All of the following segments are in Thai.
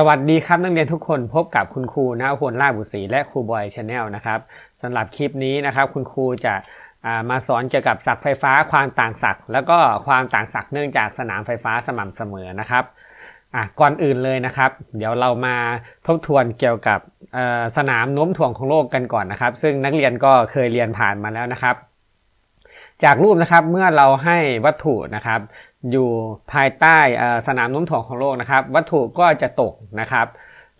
สวัสดีครับนักเรียนทุกคนพบกับคุณครูนาพลล่าบุษรีและครูบอยชาแนลนะครับสำหรับคลิปนี้นะครับคุณครูจะามาสอนเกี่ยวกับศักไฟฟ้าความต่างศักแล้วก็ความต่างศักเนื่องจากสนามไฟฟ้าสม่ำเสมอนะครับก่อนอื่นเลยนะครับ เดี๋ยวเรามาทบทวนเกี่ยวกับสนามโน้มถ่วงของโลกกันก่อนนะครับ ซึ่งนักเรียนก็เคยเรียนผ่านมาแล้วนะครับ จากรูปนะครับเมื่อเราให้วัตถุนะครับอยู่ภายใต้สนามโน้มถ่วงของโลกนะครับ วัตถุก็จะตกนะครับ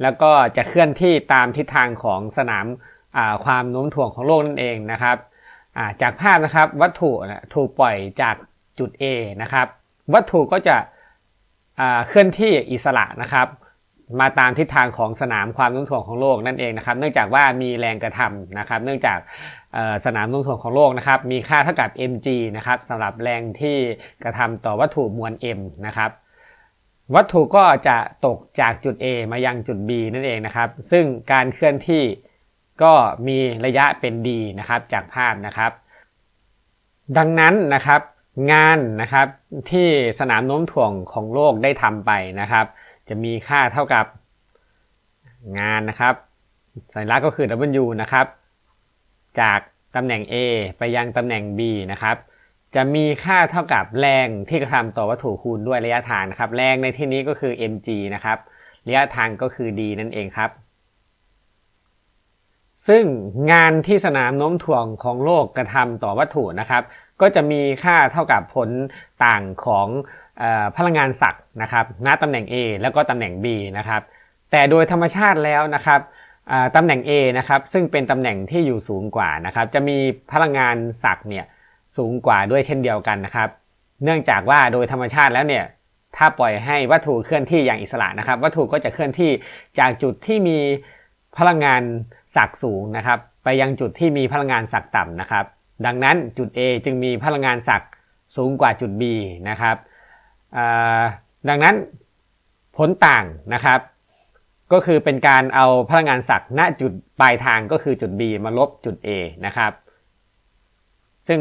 แล้วก็จะเคลื่อนที่ตามทิศทางของสนามความโน้มถ่วงของโลกนั่นเองนะครับจากภาพนะครับวัตถุถูกปล่อยจากจุด A นะครับ วัตถุก็จะเคลื่อนที่อิสระนะครับ มาตามทิศทางของสนามความโน้มถ่วงของโลกนั่นเองนะครับ เนื่องจากว่ามีแรงกระทำนะครับ เนื่องจากสนามโน้มถ่วงของโลกนะครับ มีค่าเท่ากับ mg นะครับสำหรับแรงที่กระทำต่อวัตถุมวล m นะครับวัตถุก็จะตกจากจุด A มายังจุด B นั่นเองนะครับ ซึ่งการเคลื่อนที่ก็มีระยะเป็น d นะครับจากภาพนะครับ ดังนั้นนะครับงานนะครับที่สนามโน้มถ่วงของโลกได้ทำไปนะครับ จะมีค่าเท่ากับงานนะครับ สัญลักษณ์ก็คือ W นะครับ จากตำแหน่ง A ไปยังตำแหน่ง B นะครับ จะมีค่าเท่ากับแรงที่กระทำต่อวัตถุคูณด้วยระยะทางนะครับ แรงในที่นี้ก็คือ mg นะครับ ระยะทางก็คือ d นั่นเองครับ ซึ่งงานที่สนามโน้มถ่วงของโลกกระทำต่อวัตถุนะครับ ก็จะมีค่าเท่ากับผลต่างของ พลังงานศักย์นะครับณตำแหน่ง A แล้วก็ตำแหน่ง B นะครับแต่โดยธรรมชาติแล้วนะครับตำแหน่ง A นะครับซึ่งเป็นตำแหน่งที่อยู่สูงกว่านะครับจะมีพลังงานศักย์เนี่ยสูงกว่าด้วยเช่นเดียวกันนะครับเนื่องจากว่าโดยธรรมชาติแล้วเนี่ยถ้าปล่อยให้วัตถุเคลื่อนที่อย่างอิสระนะครับ วัตถุก็จะเคลื่อนที่จากจุดที่มีพลังงานศักย์สูงนะครับไปยังจุดที่มีพลังงานศักย์ต่ำนะครับ ดังนั้นจุด A จึงมีพลังงานศักย์สูงกว่าจุด B นะครับ ดังนั้นผลต่างนะครับ ก็คือเป็นการเอาพลังงานศักย์ณจุดปลายทางก็คือจุด B มาลบจุด A นะครับ ซึ่ง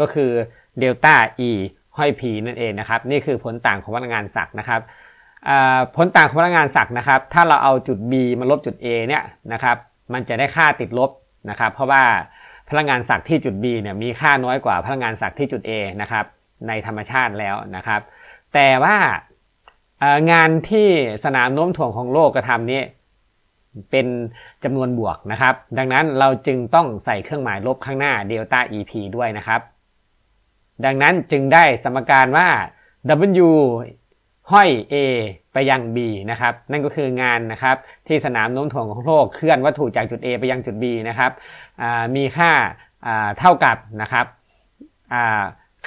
ก็คือเดลต้า E ห้อย P นั่นเองนะครับ นี่คือผลต่างของพลังงานศักย์นะครับผลต่างของพลังงานศักย์นะครับ ถ้าเราเอาจุด B มาลบจุด A เนี่ยนะครับ มันจะได้ค่าติดลบนะครับ เพราะว่าพลังงานศักย์ที่จุด B เนี่ยมีค่าน้อยกว่าพลังงานศักย์ที่จุด A นะครับในธรรมชาติแล้วนะครับ แต่ว่างานที่สนามโน้มถ่วงของโลกกระทำนี้เป็นจำนวนบวกนะครับ ดังนั้นเราจึงต้องใส่เครื่องหมายลบข้างหน้าเดลต้า EP ด้วยนะครับ ดังนั้นจึงได้สมการว่า W ห้อย A ไปยัง B นะครับ นั่นก็คืองานนะครับที่สนามโน้มถ่วงของโลกเคลื่อนวัตถุจากจุด A ไปยังจุด B นะครับมีค่าเท่ากับนะครับ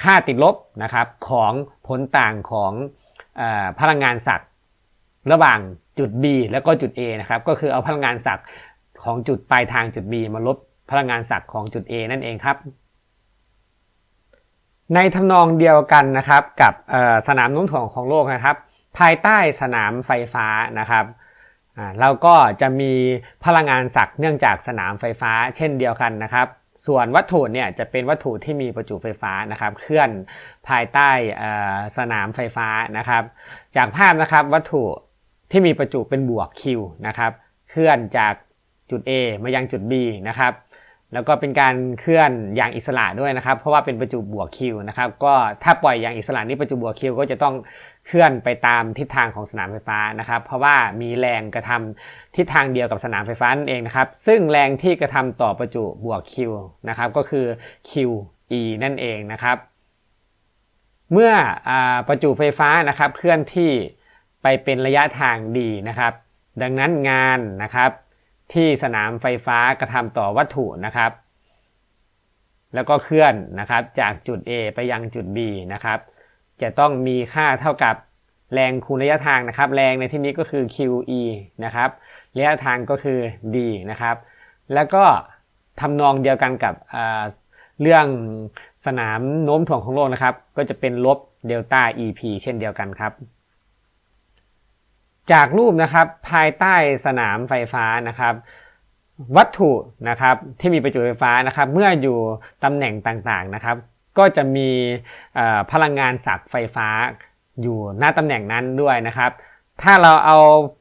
ค่าติดลบนะครับของผลต่างของอพลังงานศักย์ระหว่างจุด B แล้วก็จุด A นะครับก็คือเอาพลังงานศักย์ของจุดปลายทางจุด B มาลบพลังงานศักย์ของจุด A นั่นเองครับ ในทำนองเดียวกันนะครับกับสนามโน้มถ่วงของโลกนะครับ ภายใต้สนามไฟฟ้านะครับเราก็จะมีพลังงานศักย์เนื่องจากสนามไฟฟ้าเช่นเดียวกันนะครับ ส่วนวัตถุเนี่ยจะเป็นวัตถุที่มีประจุไฟฟ้านะครับ เคลื่อนภายใต้สนามไฟฟ้านะครับ จากภาพนะครับวัตถุที่มีประจุเป็นบวก Q นะครับ เคลื่อนจากจุด A มายังจุด B นะครับแล้วก็เป็นการเคลื่อนอย่างอิสระด้วยนะครับ เพราะว่าเป็นประจุบวก Q นะครับก็ถ้าปล่อยอย่างอิสระนี่ประจุบวก Q ก็จะต้อง เคลื่อนไปตามทิศทางของสนามไฟฟ้านะครับ เพราะว่ามีแรงกระทำทิศทางเดียวกับสนามไฟฟ้านั่นเองนะครับ ซึ่งแรงที่กระทำต่อประจุบวก Q นะครับ ก็คือ QE นั่นเองนะครับ เมื่ออประจุไฟฟ้านะครับ เคลื่อนที่ไปเป็นระยะทางดีนะครับ ดังนั้นงานนะครับ ที่สนามไฟฟ้ากระทำต่อวัตถุนะครับ แล้วก็เคลื่อนนะครับจากจุด A ไปยังจุด B นะครับ จะต้องมีค่าเท่ากับแรงคูณระยะทางนะครับ แรงในที่นี้ก็คือ QE นะครับ ระยะทางก็คือ D นะครับ แล้วก็ทำนองเดียวกันกับเรื่องสนามโน้มถ่วงของโลกนะครับ ก็จะเป็นลบเดลต้า EP เช่นเดียวกันครับ จากรูปนะครับภายใต้สนามไฟฟ้านะครับวัตถุนะครับที่มีประจุไฟฟ้านะครับ เมื่ออยู่ตำแหน่งต่างๆนะครับ ก็จะมีพลังงานศักย์ไฟฟ้าอยู่หน้าตำแหน่งนั้นด้วยนะครับ ถ้าเราเอา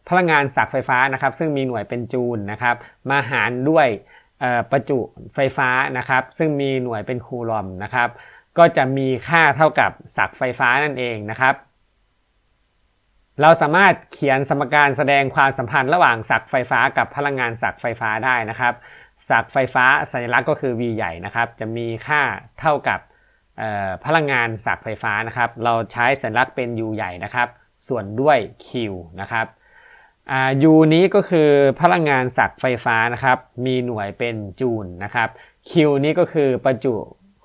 พลังงานสักไฟฟ้านะครับ ซึ่งมีหน่วยเป็นจูลนะครับ มาหารด้วยประจุไฟฟ้านะครับ ซึ่งมีหน่วยเป็นคูลอมนะครับ ก็จะมีค่าเท่ากับสักไฟฟ้านั่นเองนะครับเราสามารถเขียนสมการแสดงความสัมพันธ์ระหว่างสักไฟฟ้ากับพลังงานสักไฟฟ้าได้นะครับสักไฟฟ้าสัญลักษณ์ก็คือ V ใหญ่นะครับ จะมีค่าเท่ากับ พลังงานสักไฟฟ้านะครับ เราใช้สัญลักษณ์เป็น U ใหญ่นะครับ ส่วนด้วย Q นะครับ U นี้ก็คือพลังงานสักไฟฟ้านะครับ มีหน่วยเป็นจูลนะครับ Q นี้ก็คือประจุ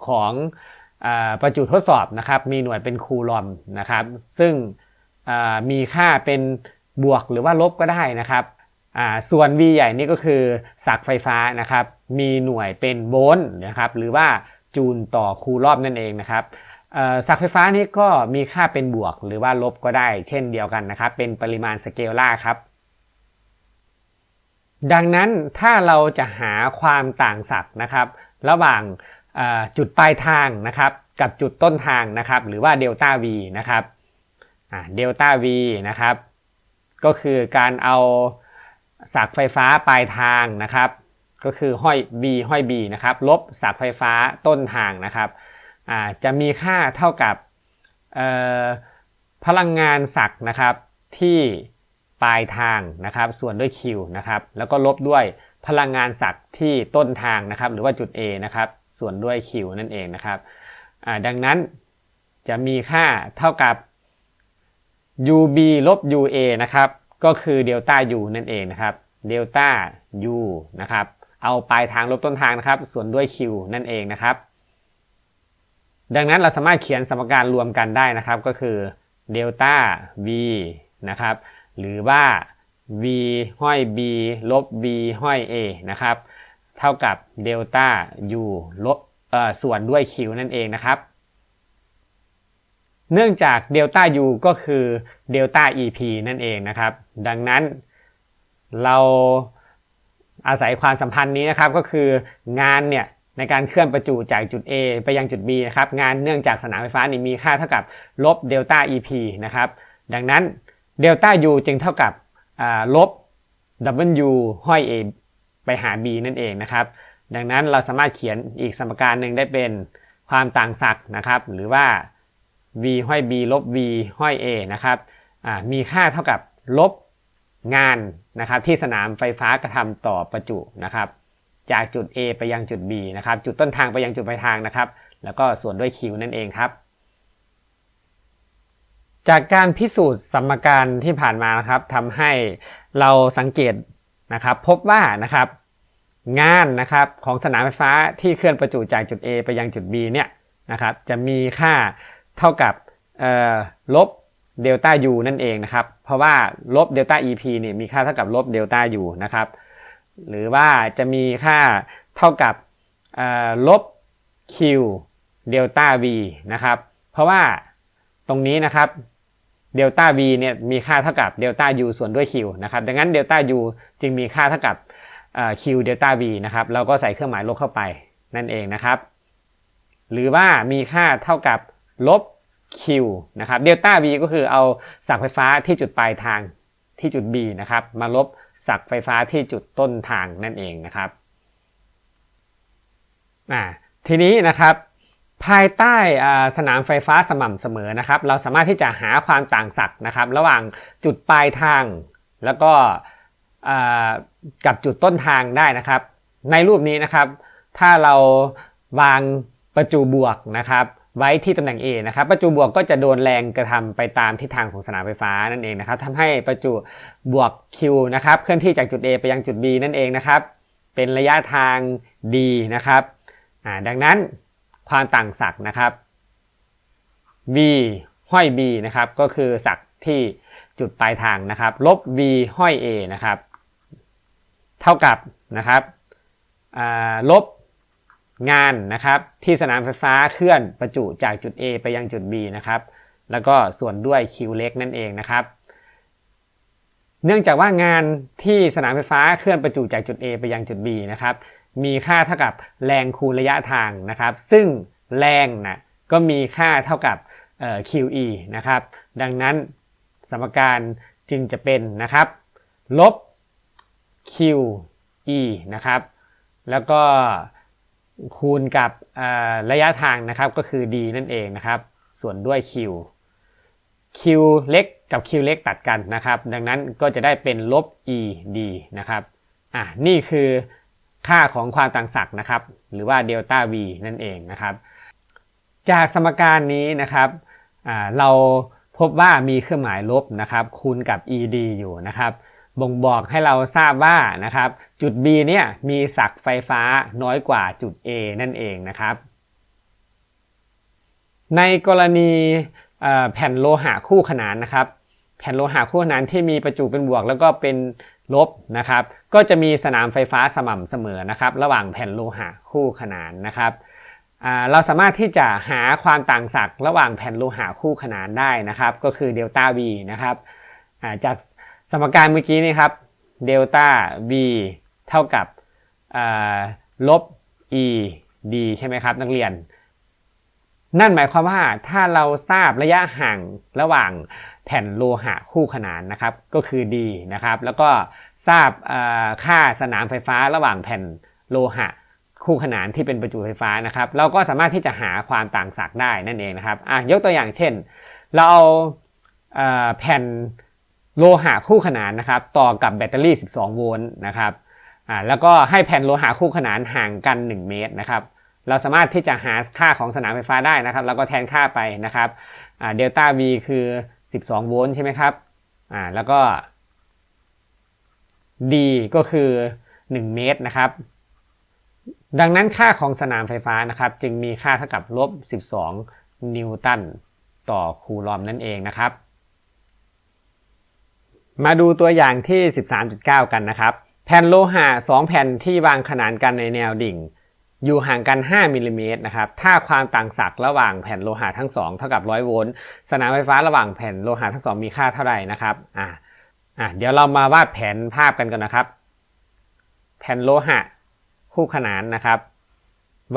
ของอประจุทดสอบนะครับ มีหน่วยเป็นคูลอมนะครับ ซึ่งมีค่าเป็นบวกหรือว่าลบก็ได้นะครับ ส่วน V ใหญ่นี่ก็คือสักไฟฟ้านะครับ มีหน่วยเป็นโวลต์นะครับ หรือว่า จูลต่อคูลอมนั่นเองนะครับสักไฟฟ้านี้ก็มีค่าเป็นบวกหรือว่าลบก็ได้ เช่นเดียวกันนะครับ เป็นปริมาณสเกลล่าร์ครับ ดังนั้นถ้าเราจะหาความต่างศักย์นะครับ ระหว่างจุดปลายทางนะครับ กับจุดต้นทางนะครับ หรือว่าเดลต้า v นะครับเดลต้า v นะครับ ก็คือการเอาสักไฟฟ้าปลายทางนะครับ ก็คือห้อย v ห้อย b นะครับ ลบสักไฟฟ้าต้นทางนะครับจะมีค่าเท่ากับพลังงานศักนะครับที่ปลายทางนะครับส่วนด้วย Q นะครับแล้วก็ลบด้วยพลังงานศักที่ต้นทางนะครับหรือว่าจุด A นะครับส่วนด้วย Q นั่นเองนะครับดังนั้นจะมีค่าเท่ากับ UB ลบ UA นะครับก็คือเดลต้า U นั่นเองนะครับเดลต้า U นะครับ เอาปลายทางลบต้นทางนะครับส่วนด้วย Q นั่นเองนะครับ ดังนั้นเราสามารถเขียนสมการรวมกันได้นะครับก็คือเดลต้า v นะครับหรือว่า v ห้อย b ลบ v ห้อย a นะครับเท่ากับเดลต้า u ลบส่วนด้วย q นั่นเองนะครับ เนื่องจากเดลต้า u ก็คือเดลต้า ep นั่นเองนะครับ ดังนั้นเรา อาศัยความสัมพันธ์นี้นะครับก็คืองานเนี่ยในการเคลื่อนประจุจากจุด A ไปยังจุด B นะครับงานเนื่องจากสนามไฟฟ้านี่มีค่าเท่ากับลบเดลต้า EP นะครับดังนั้นเดลต้า U จึงเท่ากับลบ W ห้อย A ไปหา B นั่นเองนะครับดังนั้นเราสามารถเขียนอีกสมการหนึ่งได้เป็นความต่างศักย์นะครับหรือว่า v ห้อย b ลบ v ห้อย a นะครับมีค่าเท่ากับลบ งานนะครับที่สนามไฟฟ้ากระทำต่อประจุนะครับจากจุด A ไปยังจุด B นะครับจุดต้นทางไปยังจุดปลายทางนะครับ แล้วก็ส่วนด้วย Q นั่นเองครับ จากการพิสูจน์สมการที่ผ่านมานะครับทำให้เราสังเกตนะครับ พบว่านะครับงานนะครับของสนามไฟฟ้าที่เคลื่อนประจุจากจุด A ไปยังจุด B เนี่ยนะครับจะมีค่าเท่ากับลบ เดลต้า U นั่นเองนะครับ เพราะว่าลบเดลต้า EP เนี่ยมีค่าเท่ากับลบเดลต้า U นะครับ หรือว่าจะมีค่าเท่ากับลบ q เดลต้า v นะครับ เพราะว่าตรงนี้นะครับเดลต้า v เนี่ยมีค่าเท่ากับเดลต้า u ส่วนด้วย q นะครับ ดังนั้นเดลต้า u จึงมีค่าเท่ากับ q เดลต้า v นะครับ เราก็ใส่เครื่องหมายลบเข้าไปนั่นเองนะครับ หรือว่ามีค่าเท่ากับลบ q นะครับเดลต้า v ก็คือเอาสักไฟฟ้าที่จุดปลายทางที่จุด b นะครับมาลบสักไฟฟ้าที่จุดต้นทางนั่นเองนะครับทีนี้นะครับภายใต้สนามไฟฟ้าสม่ำเสมอนะครับ เราสามารถที่จะหาความต่างศักย์นะครับ ระหว่างจุดปลายทางแล้วก็กับจุดต้นทางได้นะครับ ในรูปนี้นะครับ ถ้าเราวางประจุบวกนะครับ ไว้ที่ตำแหน่ง A นะครับประจุบวกก็จะโดนแรงกระทำไปตามทิศทางของสนามไฟฟ้านั่นเองนะครับทำให้ประจุบวก Q นะครับเคลื่อนที่จากจุด A ไปยังจุด B นั่นเองนะครับเป็นระยะทาง D นะครับดังนั้นความต่างศักย์นะครับ v ห้อย b นะครับก็คือศักย์ที่จุดปลายทางนะครับ ลบ v ห้อย a นะครับ เท่ากับนะครับลบ งานนะครับที่สนามไฟฟ้าเคลื่อนประจุจากจุด A ไปยังจุด B นะครับแล้วก็ส่วนด้วย Q เล็กนั่นเองนะครับ เนื่องจากว่างานที่สนามไฟฟ้าเคลื่อนประจุจากจุด A ไปยังจุด B นะครับมีค่าเท่ากับแรงคูณระยะทางนะครับ ซึ่งแรงนะก็มีค่าเท่ากับ QE นะครับดังนั้นสมการจึงจะเป็นนะครับ ลบ q e นะครับ แล้วก็ คูณกับระยะทางนะครับก็คือ d นั่นเองนะครับ ส่วนด้วย q q เล็กกับ q เล็กตัดกันนะครับ ดังนั้นก็จะได้เป็นลบ e d นะครับอะนี่คือค่าของความต่างศักย์นะครับ หรือว่าเดลต้า v นั่นเองนะครับ จากสมการนี้นะครับเราพบว่ามีเครื่องหมายลบนะครับ คูณกับ ed อยู่นะครับ บ่งบอกให้เราทราบว่านะครับจุด B เนี่ยมีศักไฟฟ้าน้อยกว่าจุด A นั่นเองนะครับ ในกรณีแผ่นโลหะคู่ขนานนะครับ แผ่นโลหะคู่ขนานที่มีประจุเป็นบวกแล้วก็เป็นลบนะครับ ก็จะมีสนามไฟฟ้าสม่ำเสมอนะครับ ระหว่างแผ่นโลหะคู่ขนานนะครับเราสามารถที่จะหาความต่างศักย์ระหว่างแผ่นโลหะคู่ขนานได้นะครับ ก็คือเดลต้า V นะครับจาก สมการเมื่อกี้นี่ครับเดลต้า V เท่ากับลบ E D ใช่ไหมครับ นักเรียน นั่นหมายความว่าถ้าเราทราบระยะห่างระหว่างแผ่นโลหะคู่ขนานนะครับ ก็คือ D นะครับ แล้วก็ทราบค่าสนามไฟฟ้าระหว่างแผ่นโลหะคู่ขนานที่เป็นประจุไฟฟ้านะครับ เราก็สามารถที่จะหาความต่างศักย์ได้นั่นเองนะครับอะยกตัวอย่างเช่น เราเอาแผ่น โลหะคู่ขนานนะครับต่อกับแบตเตอรี่ 12 โวลต์นะครับอ่าแล้วก็ให้แผ่นโลหะคู่ขนานห่างกัน 1 เมตรนะครับเราสามารถที่จะหาค่าของสนามไฟฟ้าได้นะครับ แล้วก็แทนค่าไปนะครับอ่าเดลต้า V คือ 12 โวลต์ใช่ไหมครับอ่าแล้วก็ D ก็คือ 1 เมตรนะครับ ดังนั้นค่าของสนามไฟฟ้านะครับ จึงมีค่าเท่ากับลบ 12 นิวตันต่อคูลอมนั่นเองนะครับ มาดูตัวอย่างที่ 13.9 กันนะครับ แผ่นโลหะ 2 แผ่นที่วางขนานกันในแนวดิ่ง อยู่ห่างกัน 5มิลลิเมตรนะครับ ถ้าความต่างศักย์ระหว่างแผ่นโลหะทั้ง 2 เท่ากับ 100 โวลต์ สนามไฟฟ้าระหว่างแผ่นโลหะทั้ง 2 มีค่าเท่าไหร่นะครับ อ่าอ่าเดี๋ยวเรามาวาดแผนภาพกันกันนะครับ แผ่นโลหะคู่ขนานนะครับ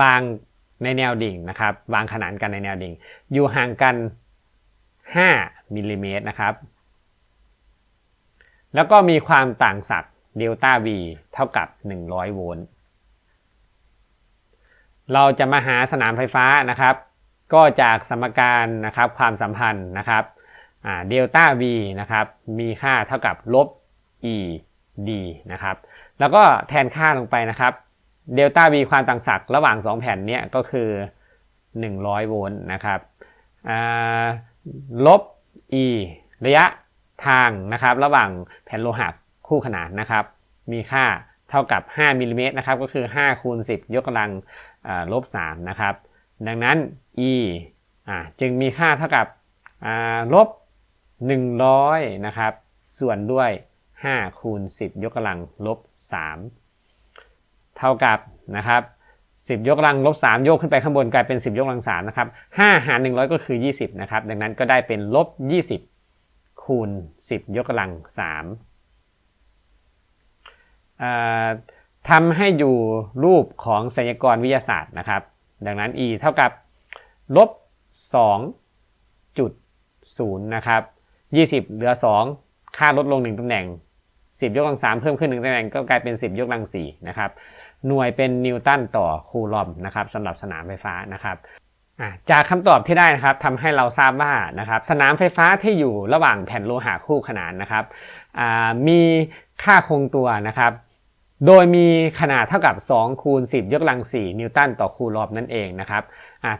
วางในแนวดิ่งนะครับ วางขนานกันในแนวดิ่ง อยู่ห่างกัน 5มิลลิเมตรนะครับ แล้วก็มีความต่างศักย์เดลต้า V เท่ากับ 100 โวลต์ เราจะมาหาสนามไฟฟ้านะครับ ก็จากสมการนะครับความสัมพันธ์นะครับเดลต้า V นะครับ มีค่าเท่ากับลบ E D นะครับ แล้วก็แทนค่าลงไปนะครับเดลต้า V ความต่างศักย์ระหว่าง 2 แผ่นนี้ก็คือ 100 โวลต์นะครับลบ E ระยะ ทางนะครับระหว่างแผ่นโลหะคู่ขนานนะครับ มีค่าเท่ากับ 5มิลลิเมตรนะครับก็คือ5คูณ10 ยกกำลังลบ3นะครับดังนั้น e จึงมีค่าเท่ากับลบ 100นะครับส่วนด้วย 5 คูณ 10 ยกกำลังลบ 3 เท่ากับนะครับ10 ยกกำลังลบ 3 โยกขึ้นไปข้างบนกลายเป็น 10 ยกกำลัง3นะครับ5หาร 100 ก็คือ 20 นะครับ ดังนั้นก็ได้เป็นลบ 20 คูณ 10 ยกกำลัง3ทำให้อยู่รูปของสัญญกรวิทยาศาสตร์นะครับ ดังนั้น e เท่ากับลบ2.0นะครับ20 เหลือ 2 ค่าลดลง 1ตำแหน่ง 10 ยกกำลัง 3 เพิ่มขึ้น 1ตำแหน่งก็กลายเป็น 10 ยกกำลัง4นะครับหน่วยเป็นนิวตันต่อคูลอมนะครับสำหรับสนามไฟฟ้านะครับ จากคำตอบที่ได้นะครับทำให้เราทราบว่านะครับสนามไฟฟ้าที่อยู่ระหว่างแผ่นโลหะคู่ขนานนะครับมีค่าคงตัวนะครับโดยมีขนาดเท่ากับ 2 คูณ 10 ยกกำลัง 4 นิวตันต่อคูลอมนั่นเองนะครับ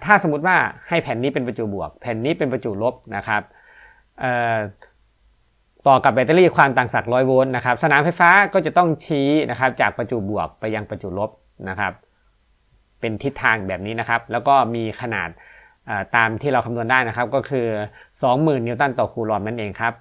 ถ้าสมมติว่าให้แผ่นนี้เป็นประจุบวก แผ่นนี้เป็นประจุลบนะครับต่อกับแบตเตอรี่ความต่างศักย์100 โวลต์นะครับสนามไฟฟ้าก็จะต้องชี้นะครับจากประจุบวกไปยังประจุลบนะครับ เป็นทิศทางแบบนี้นะครับ แล้วก็มีขนาดตามที่เราคำนวณได้นะครับ ก็คือ 20,000 นิวตันต่อคูลอมนั่นเองครับ